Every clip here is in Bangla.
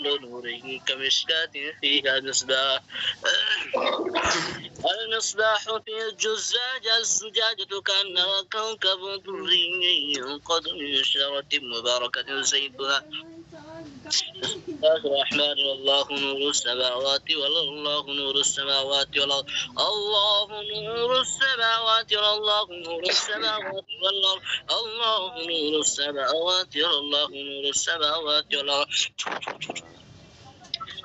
مثل نوره كمشكاة فيها مصباح المصباح في الزجاجة الزجاجة كأنها كوكب دري ينقض من شجرة مباركة زيتها بسم الله الرحمن الله نور السماوات والله نور السماوات والأرض. الله نور السماوات والله نور السماوات والأرض. الله نور السماوات والأرض.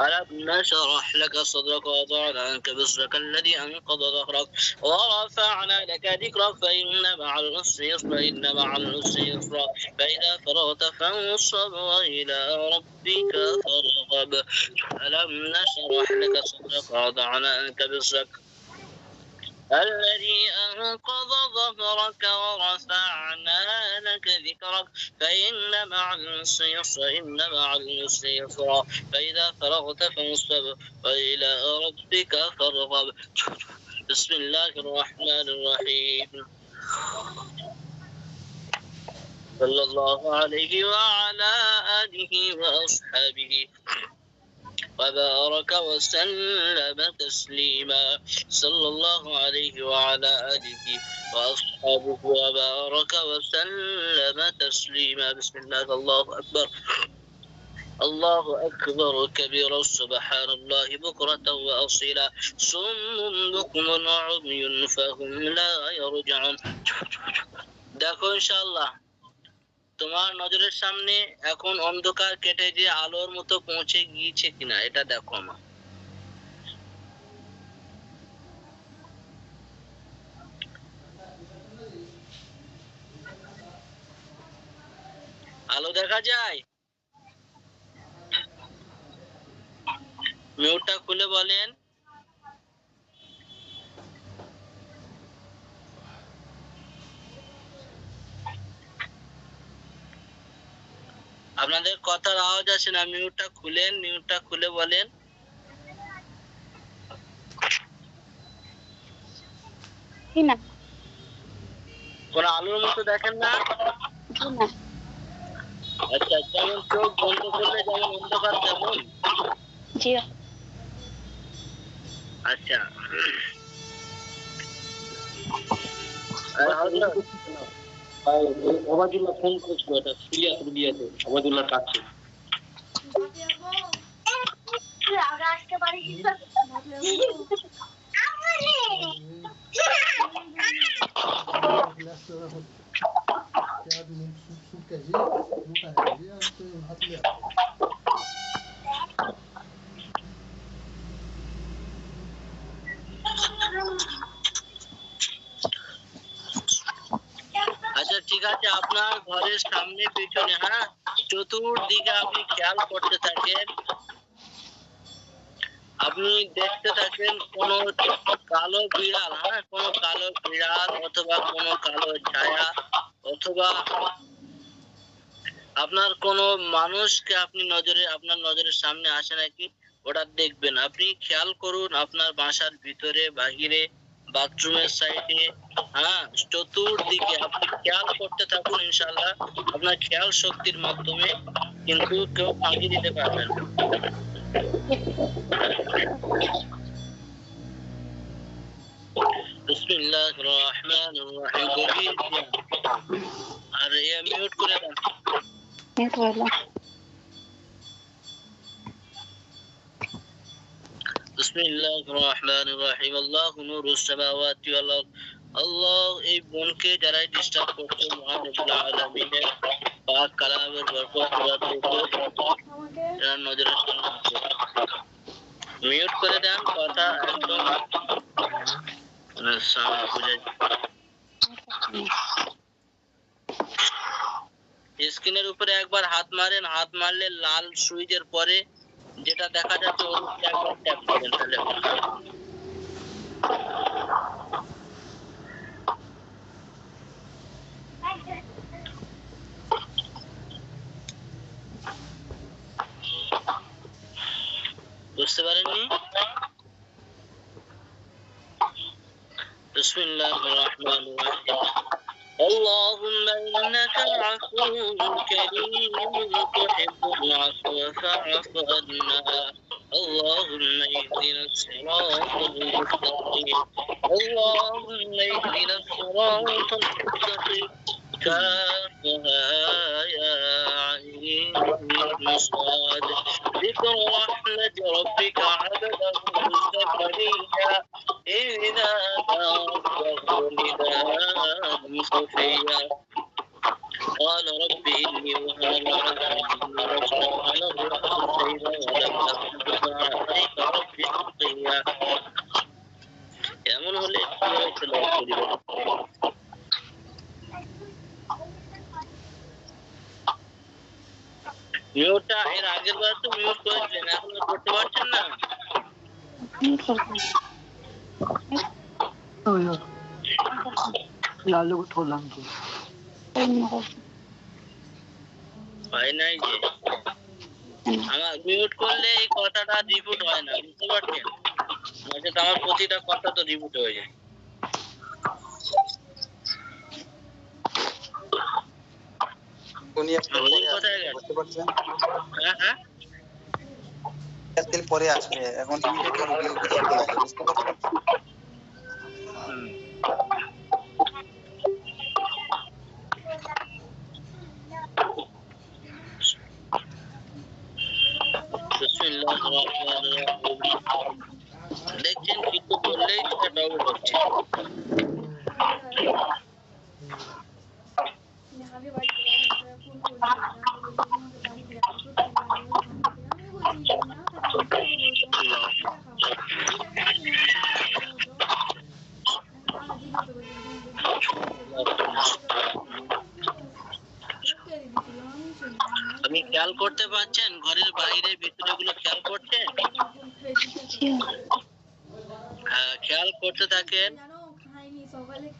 ألم نشرح لك صدرك ووضعنا عنك بصرك الذي أنقض ظهرك ورفعنا لك ذكرك فإن مع العسر يسرا إن مع العسر يسرا. فإذا فرغت فانصب وإلى ربك فارغب. ألم نشرح لك صدرك ووضعنا عنك بصرك الذي أنقض ظهرك ورفعنا لك ذكرك فإن مع العسر يسرا إن مع العسر يسرا فإذا فرغت فانصب وإلى ربك فارغب. بسم الله الرحمن الرحيم. صلى الله عليه وعلى آله وأصحابه. وبارك وسلم تسليما. صلى الله عليه وعلى آله وأصحابه وبارك وسلم تسليما. بسم الله الله أكبر. الله أكبر كبيرا سبحان الله بكرة وأصيلا. صم بكم وعمي فهم لا يرجعون. داكو إن شاء الله. তোমার নজরের সামনে এখন অন্ধকার কেটে যে আলোর মতো পৌঁছে গিয়েছে কিনা, এটা দেখো আমার। আলো দেখা যায়? মিউটটা খুলে বলেন। আপনাদের কথার আওয়াজ আসে না মিউটটা খুলেন মিউটটা খুলে বলেন। কোন আলোর মতো দেখেন না? আচ্ছা যেমন চোখ বন্ধ করলে যেমন অন্ধকার তেমন? জি। আচ্ছা। ওবায়দুল্লাহ ফোন করেছিল এটা সিরিয়াস রুগিয়াতে ওবায়দুল্লাহ কাছে। আচ্ছা ঠিক আছে, আপনার ঘরের সামনে, পিছনে হ্যাঁ? চতুর্দিকে আপনি খেয়াল করতে থাকেন। আপনি দেখতে থাকেন কোন কালো বিড়াল হ্যাঁ? কোন কালো বিড়াল অথবা কোন কালো ছায়া অথবা আপনার কোন মানুষকে আপনি নজরে, আপনার নজরের সামনে আসে নাকি? ওটা দেখবেন। আপনি খেয়াল করুন আপনার বাসার ভিতরে, বাহিরে বাথরুমের সাইডে হ্যাঁ চতুর্দিকে আপনি খেয়াল করতে থাকুন ইনশাআল্লাহ, আপনার খেয়াল শক্তির মাধ্যমে কিন্তু কেউ ফাঁকি দিতে পারবেন না। আর এ মিউট করে দেন মিউট করলাম بسم الله الرحمن الرحيم الله نور السماوات والأرض আল্লাহ এই বোনকে যারা ডিস্টার্ব করছে মহান রব্বুল আলামিনের পাক কালামের বরকত এরা নজরে মিউট করে দেন কথা একদম মানে সাউন্ড বুঝে স্ক্রিনের উপরে একবার হাত মারেন হাত মারলে লাল সুইচের পরে যেটা দেখা যাচ্ছে ওর উপরে একবার ট্যাপ করেন তাহলে হবে। বুঝতে পারেননি বিসমিল্লাহির রহমানির রহিম اللهم إنك عفو كريم تحب العفو فاعف عنا. اللهم اهدنا الصراط المستقيم. اللهم اهدنا الصراط المستقيم. كافها يا عين صاد ذكر رحمة ربك عبده زكريا. إذ نادى ربه نداء خفيا قال رب إني وهن العظم واشتعل الرأس شيبا ولم أكن دعائك رب شقيا এমন হলে কি হয়েছিল মিউটটা এর আগের বার তো মিউট করেছিলেন এখন আর করতে পারছেন না করব হয় নাই যে আমার মিউট করলে এই কথাটা রিপুট হয় না বুঝতে পারছেন নয়তো আমার প্রতিটা কথা তো রিপুট হয়ে যায় উনি পরে কোথায় আসবে, বুঝতে পারছেন হ্যাঁ হ্যাঁ একদিন পরে আসবে এখন যাবে, বুঝতে পারছেন আপনি খেয়াল করতে পারছেন? ঘরের বাইরে ভিতরে গুলো খেয়াল করছেন? খেয়াল করতে থাকেন।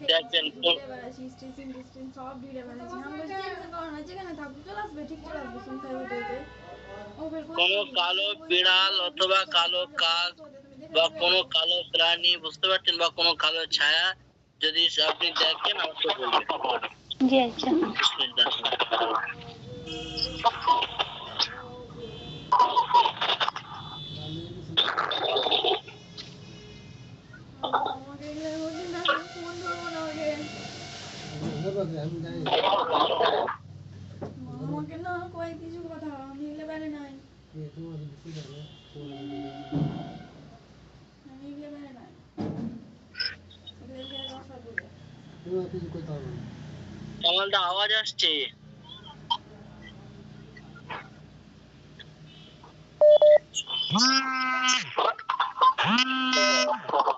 দেখবেন কোন কালো বিড়াল অথবা কালো কাক বা কোনো কালো প্রাণী বুঝতে পারছেন? বা কোনো কালো ছায়া যদি আপনি দেখেন আমাকে বলবেন। জি আচ্ছা। আমাকে না না না কয় কথা আমি এগুলো কথা বলে কামালদা আওয়াজ আসছে। রুগীকে দেখান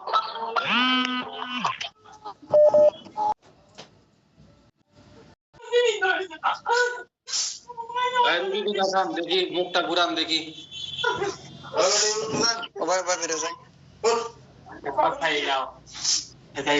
দেখি মুখটা ঘুরান দেখি। ও ভাই ভাই বেরো যাই যাও এটাই